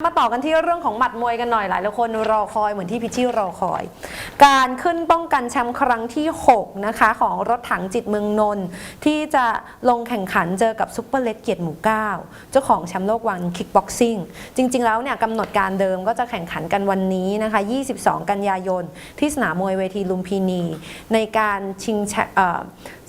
มาต่อกันที่เรื่องของหมัดมวยกันหน่อยหลายคนรอคอยเหมือนที่พิชชี่รอคอย การขึ้นป้องกันแชมป์ครั้งที่ 6 นะคะ ของรถถังจิตเมืองนนท์ที่จะลงแข่งขันเจอกับซุปเปอร์เล็กเกียรติหมู่9เจ้าของแชมป์โลกวันคิกบ็อกซิ่งจริง ๆ แล้วเนี่ยกำหนดการเดิมก็จะแข่งขันกันวันนี้นะคะ 22 กันยายน ที่สนามมวยเวทีลุมพินี ในการชิง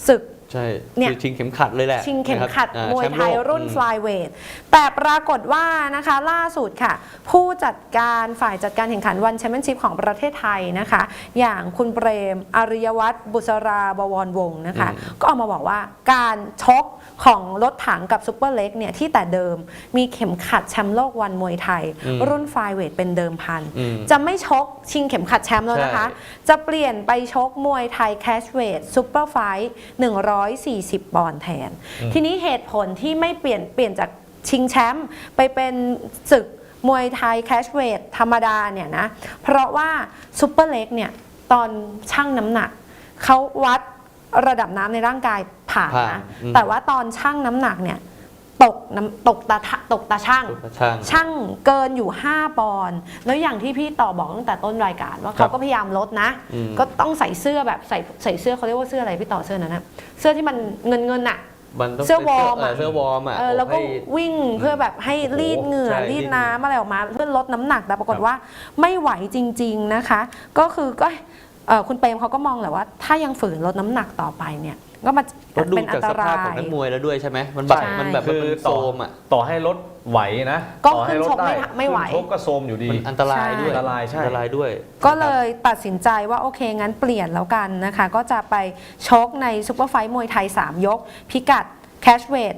ศึก ใช่เนี่ยคือชิงเข็มขัดเลยแหละชิงเข็มขัดนะครับมวยอ่าแชไทยโลกรุ่นอืมฟลายเวทแต่ปรากฏว่านะคะล่าสุดค่ะ ผู้จัดการฝ่ายจัดการแข่งขันวันแชมเปี้ยนชิพของประเทศไทยนะคะ อย่างคุณเปรม อริยวัตรบุษราบวรวงศ์นะคะ ก็ออกมาบอกว่าการชกของรถถังกับซุปเปอร์เล็กเนี่ยที่แต่เดิมมีเข็มขัดแชมป์โลกวันมวยไทยอืมรุ่นไฟเวทเป็นเดิมพันอืมจะไม่ชกชิงเข็มขัดแชมป์แล้วนะคะใช่จะเปลี่ยนไปชกมวยไทยแคชเวทซูเปอร์ไฟท์140 ปอนด์แทน ทีนี้เหตุผลที่ไม่เปลี่ยนเปลี่ยนจากชิงแชมป์ไปเป็นศึกมวยไทยแคชเวทธรรมดาเนี่ยนะ เพราะว่าซูเปอร์เล็กเนี่ยตอนชั่งน้ำหนักเขาวัดระดับน้ำในร่างกายผ่านผ่านนะอืมแต่ว่าตอนชั่งน้ำหนักเนี่ย ตกน้ำตกตาทะตกตาช่างตุ๊กตาช่าง ช่างเกินอยู่ 5 ปอนด์แล้วอย่างที่พี่ต่อบอกตั้งแต่ต้นรายการว่าครัเขาบก็พยายามลดนะ อืม ก็ต้องใส่เสื้อแบบใส่ใส่เสื้อเขาเรียกว่าเสื้ออะไรพี่ต่อเสื้อนั้นนะเสื้อที่มันเงินเงินๆอะ มันต้องเสื้อป็นวอร์มอะ เเสื้อวอร์มอะเออแล้วก็ให้ วิ่งเพื่อแบบให้โอ้โหรีดเหงื่อใช่รีดรีดน้ำอะไรออกมา เพื่อลดน้ำหนักแต่ปรากฏว่าไม่ไหวจริง ๆนะคะ ก็คือก็เอ่อคุณเปรมเขาก็มองแหละว่า ถ้ายังฝืนลดน้ำหนักต่อไปเนี่ย ก็มาก็ดูเป็นอันจากตสราภาพของย นักมวยแล้วด้วยใช่ไหมมันแบบใช่ มันแบบคือมันโซมอะ ต่อให้รถไหวนะก็ต่อให้รถขึ้นชกไม่ด้ทันไม่ไหว ขึ้นชกก็โซมอยู่ดี มันอันตรายด้วยอันตรายใช่ อันตรายด้วยก็เลยตัดสินใจว่าโอเค งั้นเปลี่ยนแล้วกันนะคะ ก็จะไปชกในซุปเปอร์ไฟท์มวยไทย 3 ยก พิกัด แคชเวท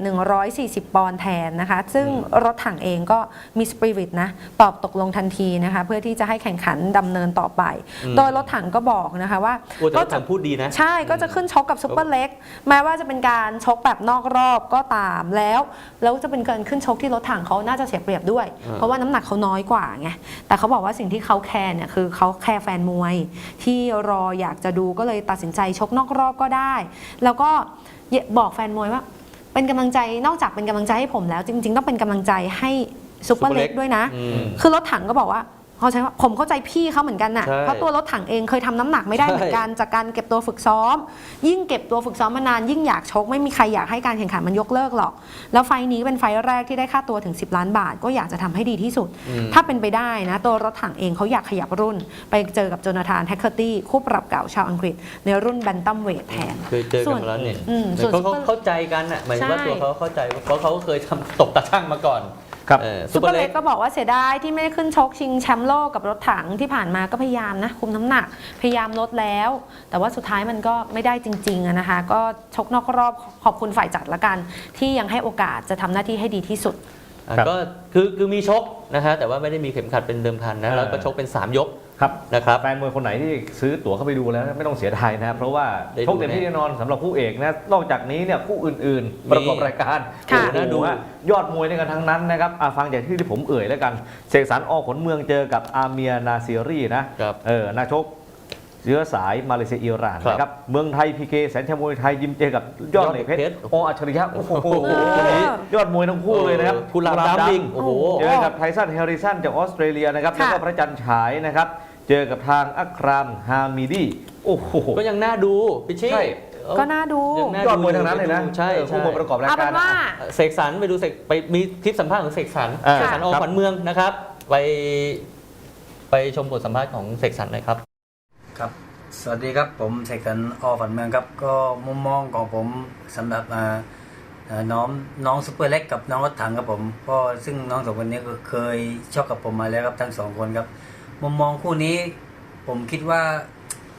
140 ปอนด์แทนนะคะ ซึ่งรถถังเองก็มีสปิริตนะ ตอบตกลงทันทีนะคะ เพื่อที่จะให้แข่งขันดำเนินต่อไปอืมโดยรถถังก็บอกนะคะว่าโอ้แต่ก็ก็ทำพูดดีนะ ใช่ก็จะขึ้นชกกับซุปเปอร์เล็ก แม้ว่าจะเป็นการชกแบบนอกรอบก็ตามแล้ว แล้วจะเป็นการขึ้นชกที่รถถังเขาน่าจะเสียเปรียบด้วยอ่าเพราะว่าน้ำหนักเขาน้อยกว่าไง แต่เขาบอกว่าสิ่งที่เขาแคร์เนี่ยคือเขาแคร์แฟนมวย ที่รออยากจะดูก็เลยตัดสินใจชกนอกรอบก็ได้ แล้วก็บอกแฟนมวยว่า เป็นกำลังใจนอกจากเป็นกำลังใจให้ผมแล้ว จริง ๆ ต้องเป็นกำลังใจให้ซุปเปอร์เล็ก Super Leg ด้วยนะอืมคือรถถังก็บอกว่า เขาใช้ว่าผมเข้าใจพี่เขาเหมือนกันน่ะใช่เพราะตัวรถถังเองเคยทำน้ำหนักไม่ได้ใช่เหมือนกันจากการเก็บตัวฝึกซ้อม ยิ่งเก็บตัวฝึกซ้อมมานานยิ่งอยากชกไม่มีใครอยากให้การแข่งขันมันยกเลิกหรอก แล้วไฟล์นี้เป็นไฟล์แรกที่ได้ค่าตัวถึง 10 ล้านบาท ก็อยากจะทำให้ดีที่สุด อืม ถ้าเป็นไปได้นะ ตัวรถถังเองเขาอยากขยับรุ่น ไปเจอกับโจนาธานแฮคเคอร์ตี้คู่ปรับเก่าชาวอังกฤษ ในรุ่นแบนตัมเวทแทน เคยเจอกันมาแล้วเนี่ยอืมเหมือนเขาส่วนเขาเข้าใจกันอะหมายถึงว่าใช่ ตัวเขาเข้าใจเพราะเขาก็เคยทำตกตาช่างมาก่อน ครับเออซูเปอร์เล็กก็บอกว่าเสียดายที่ไม่ได้ขึ้นชกชิงแชมป์โลกกับรถถังที่ผ่านมาก็พยายามนะคุมน้ำหนัก พยายามลดแล้ว แต่ว่าสุดท้ายมันก็ไม่ได้จริงๆอะนะคะ ก็ชกนอกรอบขอบคุณฝ่ายจัดละกัน ที่ยังให้โอกาสจะทำหน้าที่ให้ดีที่สุดอะครับก็คือคือมีชกนะฮะแต่ว่าไม่ได้มีเข็มขัดเป็นเดิมพันนะเออแล้วก็ชกเป็น 3 ยก ครับนะครับแฟนมวยคนไหนที่ซื้อตั๋วเข้าไปดูแล้วไม่ต้องเสียดายนะครับเพราะว่าได้ดูชกเต็มที่แน่นอนสำหรับคู่เอกนะนอกจากนี้เนี่ยคู่อื่นมีๆประกอบรายการค่ะโอ้โหน่าดูฮะยอดมวยในกันทั้งนั้นนะครับอะฟังจากที่ที่ผมเอ่ยแล้วกันเสกสรรออกขนเมืองเจอกับอาเมียนาซีรีนะครับเออนักชกเชื้อสายมาเลเซียอิหร่านครับนะครับ เมืองไทยพีเคแสนชัยมวยไทยยิมเจอกับยอดเหล็กเพชยอดเหล็รกเพชรโออัจฉริยะโอ้โหเออคนนี้ยอดมวยทั้งคู่เลยนะครับผู้รับดำดิงโอ้โหเจอกับไทสันเฮริสันจากออสเตรเลียนะครับค่ะแล้วก็พระจันทร์ฉายนะครับ เจอกับทางอัครามฮามิดีโอ้โห ก็ยังน่าดูพิชชี่ใช่เอ้าก็น่าดู ยังน่ายอดมวยทั้งนั้นเลยนะใช่เออใช่คู่มวยประกอบรายเอากาเป็รนว่าเสกสรรไปดูเสกไปมีคลิปสัมภาษณ์ของเสกสรรเออเสกสรรออกครับ ขวัญเมืองนะครับ ไปไปชมบทสัมภาษณ์ของเสกสรรหน่อยครับ ครับ สวัสดีครับ ผมเสกสรรออฝันเมืองครับ ก็มุมมองของผมสำหรับอ่าอ่าน้องน้องซุปเปอร์เล็กกับน้องรถถังครับผมก็ซึ่งน้องสองคนนี้ก็เคยชอบกับผมมาแล้วครับทั้งสองคนครับ มุมมองคู่นี้ ผมคิดว่า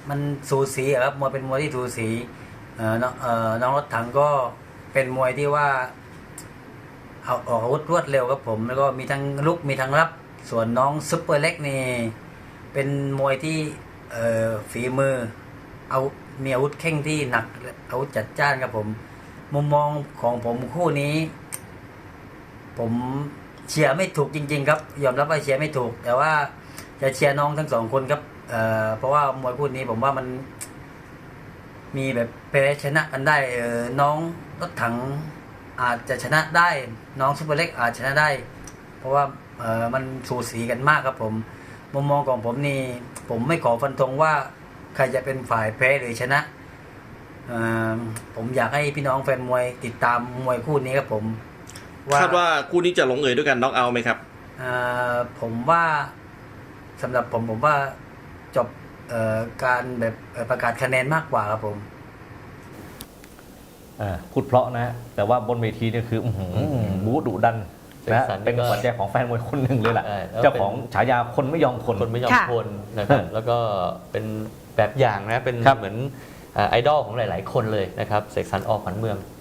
มันสูสีครับมวยเป็นมวยที่สูสีเออน้องเออน้องรถถังก็เป็นมวยที่ว่าเอาออกอาวุธรวดเร็วครับผม แล้วก็มีทั้งลุกมีทั้งรับ ส่วนน้องซุปเปอร์เล็กนี่เป็นมวยที่เออฝีมือเอามีอาวุธเข่งที่หนักอาวุธจัดจ้านครับผม มุมมองของผมคู่นี้ ผมเชียร์ไม่ถูกจริง ๆ ครับ ยอมรับว่าเชียร์ไม่ถูก แต่ว่า จะเชียร์น้องทั้งสองคนครับเอ่อเพราะว่ามวยคู่นี้ผมว่ามัน มีแบบแพ้ชนะกันได้เออน้องรถถังอาจจะชนะได้ น้องซุปเปอร์เล็กอาจชนะได้ เพราะว่าเอ่อมันสูสีกันมากครับผม มุมมองของผมนี่ ผมไม่ขอฟันธงว่าใครจะเป็นฝ่ายแพ้หรือชนะเอ่อผมอยากให้พี่น้องแฟนมวยติดตามมวยคู่นี้ครับผมคาดว่าคู่นี้จะลงเอยด้วยกันน็อกเอาท์ไหมครับเอ่อผมว่า สำหรับผมผมว่าจบเอ่อการแบบเอ่อประกาศคะแนนมากกว่าครับผมอ่าพูดเพราะนะฮะแต่ว่าบนเวทีเนี่ยคืออื้อหือบู๊ดุดันนะฮะเสกสรรนี่เป็นก็ขวัญใจของแฟนมวยคนหนึ่งเลยล่ะใช่แล้วเจ้าของฉายาคนไม่ยอมคนคนไม่ยอมค่ะคนนะครับเออแล้วก็เป็นแบบอย่างนะเป็นครับเหมือนเอ่อไอดอลของหลาย ๆ คนเลยนะครับเสกสรรออกขวัญเมือง